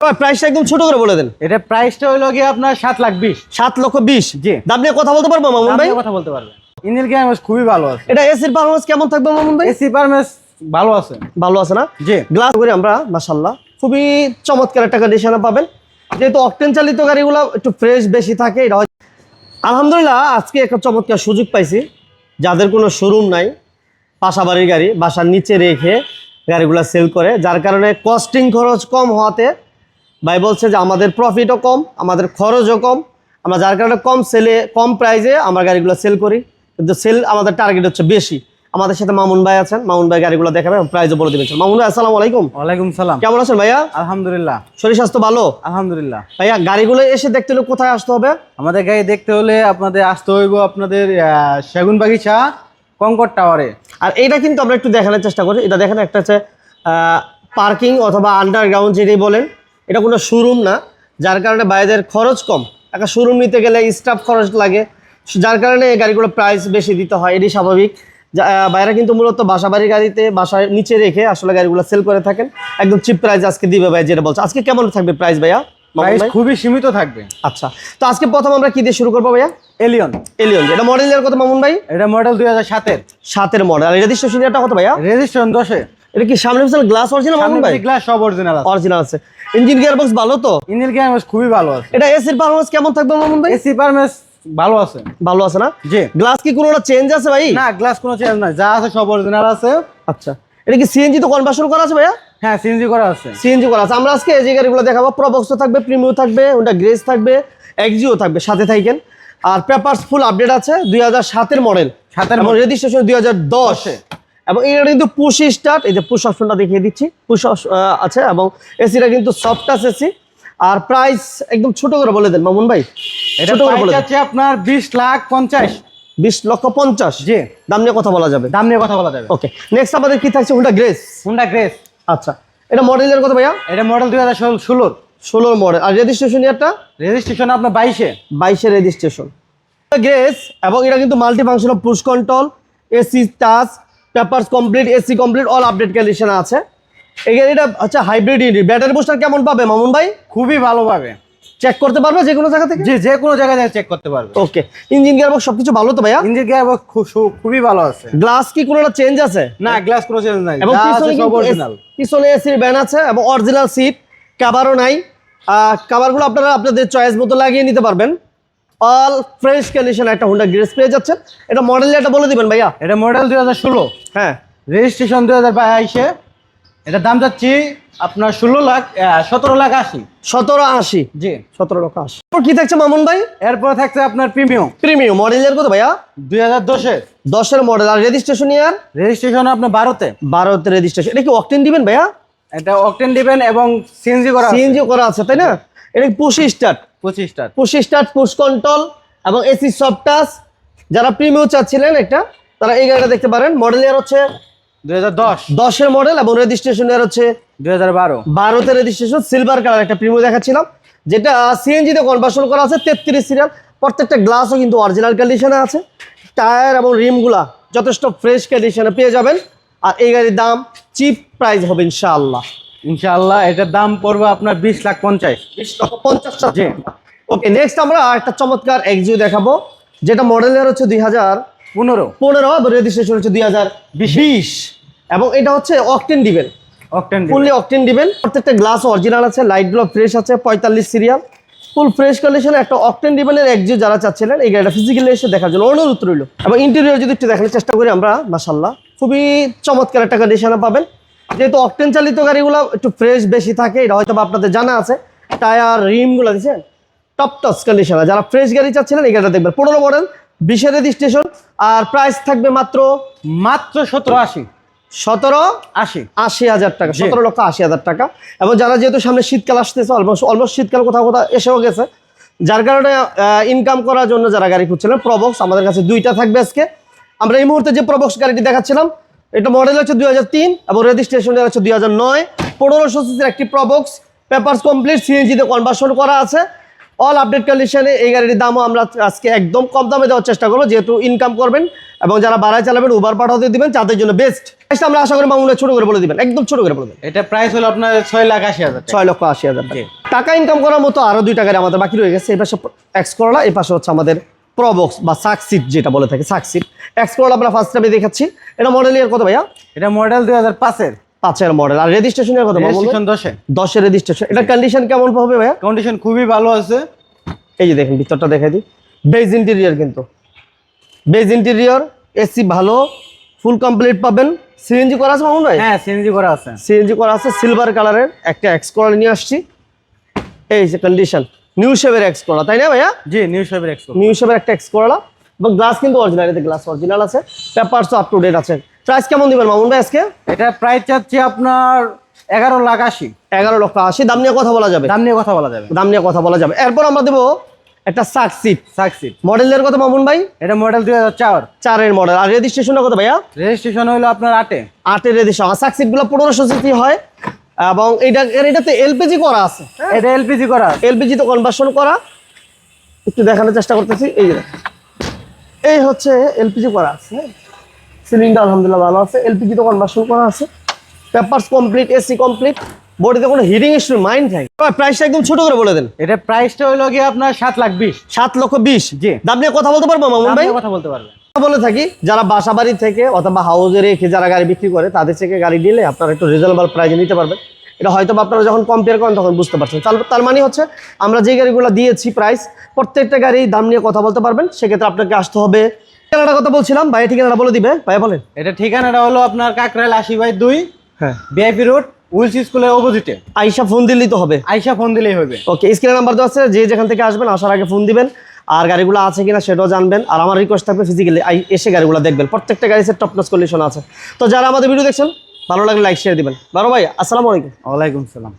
প্রাইসটা একদম ছোট করে বলে দেন। এটা প্রাইসটা হলো গিয়ে আপনার সাত লাখ বিশ। সাত লক্ষ বিশ? জি। দাম নিয়ে কথা বলতে পারব মামুন ভাই? কথা বলতে পারবেন। ইঞ্জিন গ্যাস খুবই ভালো আছে। এটা এসির পারফরমেন্স কেমন থাকবে মামুন ভাই? এসি পারমেস ভালো আছে। ভালো আছে না? জি। গ্লাস করে আমরা মাসাল্লাহ খুবই চমৎকার একটা কন্ডিশনে পাবেন। যেহেতু অকটেন চালিত গাড়িগুলো একটু ফ্রেশ বেশি থাকে এটা হয়- আলহামদুলিল্লাহ আজকে একটা চমৎকার সুযোগ পাইছি। যাদের কোনো শোরুম নাই বাসা বাড়ির গাড়ি বাসার নিচে রেখে গাড়িগুলো সেল করে যার কারণে কস্টিং খরচ কম হওয়াতে ভাই বলছে যে আমাদের প্রফিটও কম আমাদের খরচও কম। আমরা যার কারণে কম সেলে কম প্রাইসে আমরা গাড়িগুলো সেল করি। কিন্তু সেল আমাদের টার্গেট হচ্ছে বেশি। আমাদের সাথে মামুন ভাই আছেন মামুন ভাই গাড়িগুলো দেখাবে প্রাইসও বলে দিবেন মামুন ভাই আসসালামু আলাইকুম। ওয়ালাইকুম সালাম। কেমন আছেন ভাইয়া? আলহামদুলিল্লাহ। শরীর স্বাস্থ্য ভালো? আলহামদুলিল্লাহ। ভাইয়া গাড়িগুলো এসে দেখতে হলে কোথায় আসতে হবে? আমাদের গাড়ি দেখতে হলে আপনাদের আসতে হইব আপনাদের সেগুন বাগিচা কঙ্কর টাওয়ারে। আর এটা কিন্তু আমরা একটু দেখানোর চেষ্টা করি। এটা দেখেন একটা হচ্ছে পার্কিং অথবা আন্ডারগ্রাউন্ড যেটাই বলেন এটা কোনো শোরুম না যার কারণে বাইরের খরচ কম। একটা শোরুম নিতে গেলে স্টাফ খরচ লাগে যার কারণে এই গাড়িগুলোর প্রাইস বেশি দিতে হয় এটি স্বাভাবিক। বাইরে কিন্তু মূলত বাসা বাড়ির গাড়িতে বাসার নিচে রেখে আসলে গাড়িগুলো সেল করে থাকেন। একদম চিপ প্রাইস আজকে দিবে ভাই যেটা বলছে। আজকে কেমন থাকবে প্রাইস ভাইয়া? প্রাইস খুবই সীমিত থাকবে। আচ্ছা তো আজকে প্রথম আমরা কি দিয়ে শুরু করব ভাইয়া? এলিয়ন এলিয়ন এটা মডেলের কত মামুন ভাই? এটা মডেল দুই হাজার সাতের। সাতের মডেল রেজিস্ট্রেশন এটা কত ভাইয়া? রেজিস্ট্রেশন দশে। এটা কি সামনে পিছনে গ্লাস অরিজিনাল মামুন ভাই? গ্লাস সব অরিজিনাল আছে। অরিজিনাল আছে। ইঞ্জিন গিয়ার বক্স ভালো তো? ইঞ্জিন গ্যাস খুবই ভালো আছে। এটা এসির পারফরমেন্স কেমন থাকবে মামুন ভাই? এসি পারমেস ভালো আছে। ভালো আছে না? জি। গ্লাস কি কোনোটা চেঞ্জ আছে ভাই? না গ্লাস কোনো চেঞ্জ নাই। যা আছে সব অরিজিনাল আছে। আচ্ছা। এটা কি সিএনজি তো কনভার্সন করা আছে ভাইয়া? হ্যাঁ সিএনজি করা আছে। সিএনজি করা আছে। আমরা আজকে এই যে গাড়িগুলো দেখাবো প্রবক্সও থাকবে প্রিমিও থাকবে ওটা গ্রেস থাকবে এক্সিও থাকবে সাথে থাকেন। আর পেপারস ফুল আপডেট আছে দুই হাজার সাতের মডেল সাতের। রেজিস্ট্রেশন দুই হাজার দশে। এবং এটা কিন্তু পুশ স্টার্ট এই যে পুশ অপশনটা দেখিয়ে দিচ্ছি। পুশ আছে এবং এসিটা কিন্তু সফট টাচ এসি। আর প্রাইস একদম ছোট করে বলে দেন মামুন ভাই। এটা ছোট করে বলে আছে আপনার বিশ লাখ পঞ্চাশ। বিশ লক্ষ পঞ্চাশ? জি। দাম নিয়ে কথা বলা যাবে। দাম নিয়ে কথা বলা যাবে। ওকে নেক্সট আমাদের কি থাকছে? হুন্ডা গ্রেস হুন্ডা গ্রেস আচ্ছা এটা মডেলের কথা ভাইয়া? এটা মডেল দুই হাজার ষোলোর। মডেল আর রেজিস্ট্রেশন ইয়ারটা রেজিস্ট্রেশন আপনার বাইশে। বাইশে রেজিস্ট্রেশন গ্রেস এবং এটা কিন্তু multi function push control AC touch papers complete AC complete all update condition আছে। এখানে এটা আচ্ছা হাইব্রিড ইঞ্জিন ব্যাটারি বুস্টার কেমন পাবে মামুন ভাই? খুবই ভালো পাবে। চেক করতে পারবে যে কোনো জায়গা থেকে? যে যে কোনো জায়গায় চেক করতে পারবে। ওকে ইঞ্জিন গিয়ার সব কিছু ভালো তো ভাইয়া? ইঞ্জিন গিয়ার বক্স খুবই ভালো আছে। গ্লাস কি কোনোটা চেঞ্জ আছে? না গ্লাস কোনো চেঞ্জ নাই। এবং পিছনে সব অরিজিনাল পিছনে এসির ব্যান আছে এবং অরিজিনাল সিট কাভারও নাই। কাভারগুলো আপনারা আপনাদের চয়েস মতো লাগিয়ে নিতে পারবেন। অল ফ্রেশ কন্ডিশন একটা হুন্ডা গ্রেস পেয়ে যাচ্ছেন। এটা মডেল এটা বলে দিবেন ভাইয়া। এটা মডেল দুই হাজার ষোলো। হ্যাঁ। রেজিস্ট্রেশন দুই হাজার বাইশে এটার দাম যাচ্ছি আপনার ষোলো লাখ সতেরো লাখ আশি। সতেরো আশি। জি। সতেরো লাখ আশি। কি থাকছে মামুন ভাই? এরপর থাকছে আপনার প্রিমিয়াম প্রিমিয়াম মডেলের কত ভাইয়া? দুই হাজার দশের। দশের মডেল আর রেজিস্ট্রেশন ইয়ার রেজিস্ট্রেশন আপনার বারোতে। বারোতে রেজিস্ট্রেশন এটা কি অকটেন দিবেন ভাইয়া? এটা অকটেন দিবেন এবং সিএনজি করা সিএনজি করা আছে তাই না? এটা পুশি স্টার্ট পঁচিশটা। পুশ পুশ কন্ট্রোল এবং এসি সফট টাচ যারা প্রিমিয়াম চাচ্ছিলেন একটা তারা এই গাড়িটা দেখতে পারেন। মডেল ইয়ার হচ্ছে দুই হাজার দশ। দশের মডেল এবং রেজিস্ট্রেশন ইয়ার হচ্ছে দুই হাজার বারো। বারোতে রেজিস্ট্রেশন সিলভার কালার একটা প্রিমিয়াম দেখাচ্ছিলাম যেটা সিএনজিতে কনভার্সন করা আছে তেত্রিশ সিরিয়াল প্রত্যেকটা গ্লাসও কিন্তু অরিজিনাল কন্ডিশনে আছে। টায়ার এবং রিমগুলা যথেষ্ট ফ্রেশ কন্ডিশনে পেয়ে যাবেন। আর এই গাড়ির দাম চিপ প্রাইস হবে ইনশাআল্লাহ। ইনশাআল্লাহ এটার দাম পড়বে আপনার বিশ লাখ পঞ্চাশ। বিশ লক্ষ পঞ্চাশ জি। ওকে নেক্সট আমরা একটা চমৎকার এক্সিউ দেখাবো যেটা মডেলের হচ্ছে দুই হাজার পনেরো। পনেরো রেজিস্ট্রেশন হচ্ছে দুই হাজার বিশ। এবং এটা হচ্ছে অকটেন দিবেন অকটেন ফুললি অকটেন দিবেন প্রত্যেকটা গ্লাস অরিজিনাল আছে লাইটগুলো ফ্রেশ আছে পঁয়তাল্লিশ সিরিয়াল ফুল ফ্রেশ কন্ডিশনে একটা অকটেন ডিভেনের একজিও যারা চাচ্ছিলেন এই গাড়িটা ফিজিক্যালি এসে দেখার জন্য অনুরোধ রইল। এবং ইন্টেরিয়র যদি একটু দেখানোর চেষ্টা করি আমরা মাসাল্লাহ খুবই চমৎকার একটা কন্ডিশনে পাবেন। যেহেতু অকটেন চালিত গাড়িগুলো একটু ফ্রেশ বেশি থাকে এটা হয়তো আপনাদের জানা আছে। টায়ার রিমগুলো দিচ্ছেন টপ টস কন্ডিশনে যারা ফ্রেশ গাড়ি চাচ্ছিলেন এই গাড়িটা দেখবেন। পনেরো মডেল বিশের রেজিস্ট্রেশন আর প্রাইস থাকবে মাত্র মাত্র সতেরো আশি। সতেরো আশি। আশি হাজার টাকা। সতেরো লক্ষ আশি হাজার টাকা। এবং যারা যেহেতু সামনে শীতকাল আসতেছে অলমোস্ট অলমোস্ট শীতকাল কোথাও কোথাও এসেও গেছে যার কারণে ইনকাম করার জন্য যারা গাড়ি খুঁজছিলেন প্রবক্স আমাদের কাছে দুইটা থাকবে আজকে। আমরা এই মুহূর্তে যে প্রবক্স গাড়িটি দেখাচ্ছিলাম এটা মডেল হচ্ছে দুই হাজার তিন এবং রেজিস্ট্রেশন হচ্ছে দুই হাজার নয়। পনেরোশো সিসির একটি প্রবক্স পেপারস কমপ্লিট সিএনজিতে কনভার্সন করা আছে। অল আপডেট কন্ডিশনে এই গাড়ির দামও আমরা আজকে একদম কম দামে দেওয়ার চেষ্টা করব যেহেতু ইনকাম করবেন এবং যারা বাড়ায় চালাবেন উবার পাঠাতে দিবেন তাদের জন্য বেস্ট আমরা আশা করি মামুন ছোট করে বলে দিবেন একদম ছোট করে বলে দেবেন। এটা প্রাইস হলো আপনার ছয় লাখ আশি হাজার ছয় লক্ষ আশি হাজার টাকা। ইনকাম করার মতো আরও দুই টাকার আমাদের বাকি রয়ে গেছে। এই পাশে এক্স করলা এই পাশে হচ্ছে আমাদের প্রবক্স বা সাকসিট যেটা বলে থাকে সাকসিট এক্স করলা আমরা ফার্স্ট টাইমে দেখাচ্ছি। এটা মডেল ইয়ার কত ভাইয়া? এটা মডেল দুই হাজার পাঁচের পাঁচের মডেল আর রেজিস্ট্রেশনের? রেজিস্ট্রেশন দশে। দশের রেজিস্ট্রেশন এটা কন্ডিশন কেমন হবে ভাইয়া? কন্ডিশন খুবই ভালো আছে। এই যে দেখেন ভিতরটা দেখাই দিই। বেজ ইন্টেরিয়র কিন্তু। বেজ ইন্টেরিয়র এসি ভালো ফুল কমপ্লিট পাবেন। সিএনজি করা আছে মামুন ভাই? হ্যাঁ সিএনজি করা আছে। সিএনজি করা আছে সিলভার কালারের একটা এক্স করা নিয়ে আসছি। এই যে কন্ডিশন নিউ শেপের এক্স করা তাই না ভাইয়া? জি নিউ শেপের এক্সপো নিউ শেপের একটা এক্স করা এবং গ্লাস কিন্তু অরিজিনাল এতে গ্লাস অরিজিনাল আছে পেপারসও আপ টু ডেট আছে। প্রাইস কেমন দিবেন মামুন ভাই আজকে? এটা প্রাইস চাচ্ছি আপনার এগারো লাখ আশি। এগারো লক্ষ আশি। দাম নিয়ে কথা বলা যাবে। দাম নিয়ে কথা বলা যাবে। দাম নিয়ে কথা বলা যাবে। এরপর আমরা দেবো একটা সাকসিট সাকসিড মডেলের কত মামুন ভাই? এটা মডেল দুই হাজার চার। চারের মডেল আর রেজিস্ট্রেশনের কত ভাইয়া? রেজিস্ট্রেশন হলো আপনার আটে। আটের রেজিস্ট্রেশন আর সাকসিটগুলো পনেরোশো সিসি হয়। এবং এটা এটাতে এলপিজি করা আছে। এটা এলপিজি করা। এলপিজি তো কনভার্সন করা। একটু দেখানোর চেষ্টা করতেছি। এই যে এই হচ্ছে এলপিজি করা আছে। সিলিন্ডার আলহামদুলিল্লাহ ভালো আছে। এলপিজি তো কনভার্সন করা আছে। পেপারস কমপ্লিট এসি কমপ্লিট বডিতে কোনো হিটিং ইস্যু মাইন্ড থাকে প্রাইসটা একদম ছোট করে বলে দেন। এটা প্রাইসটা হলো গিয়ে আপনার সাত লাখ বিশ। সাত লক্ষ বিশ। জি। দাম নিয়ে কথা বলতে পারব মামুন ভাই? কথা বলতে পারবেন। বলে থাকি যারা বাসা বাড়ি থেকে অথবা হাউজে রেখে যারা গাড়ি বিক্রি করে তাদের থেকে গাড়ি নিলে আপনারা একটু রিজনেবল প্রাইসে নিতে পারবেন। এটা হয়তো আপনারা যখন কম্পেয়ার করেন তখন বুঝতে পারছেন। তার- তার মানে হচ্ছে আমরা যে গাড়িগুলো দিয়েছি প্রাইস প্রত্যেকটা গাড়ি দাম নিয়ে কথা বলতে পারবেন। সেক্ষেত্রে আপনাকে আসতে হবে। ঠিকানাটা কথা বলছিলাম ভাই ঠিকানাটা বলে দিবে। ভাই বলেন। এটা ঠিকানাটা হলো আপনার কাকরাইল আশি বাই দুই হ্যাঁ। বিআইপি রোড উইলস স্কুলের অপোজিটে আইসা ফোন দিলেই তো হবে। আইসা ফোন দিলেই হবে। ওকে স্ক্রিনের নাম্বার দেওয়া আছে যে যেখান থেকে আসবেন আসার আগে ফোন দিবেন। আর গাড়িগুলো আছে কিনা সেটাও জানবেন। আর আমার রিকোয়েস্ট থাকবে ফিজিক্যালি এসে গাড়িগুলো দেখবেন। প্রত্যেকটা গাড়ি টপ নস কন্ডিশন আছে। তো যারা আমাদের ভিডিও দেখছেন, ভালো লাগলে লাইক শেয়ার দিবেন। বারো ভাই, আসসালামু আলাইকুম। ওয়ালাইকুম সালাম।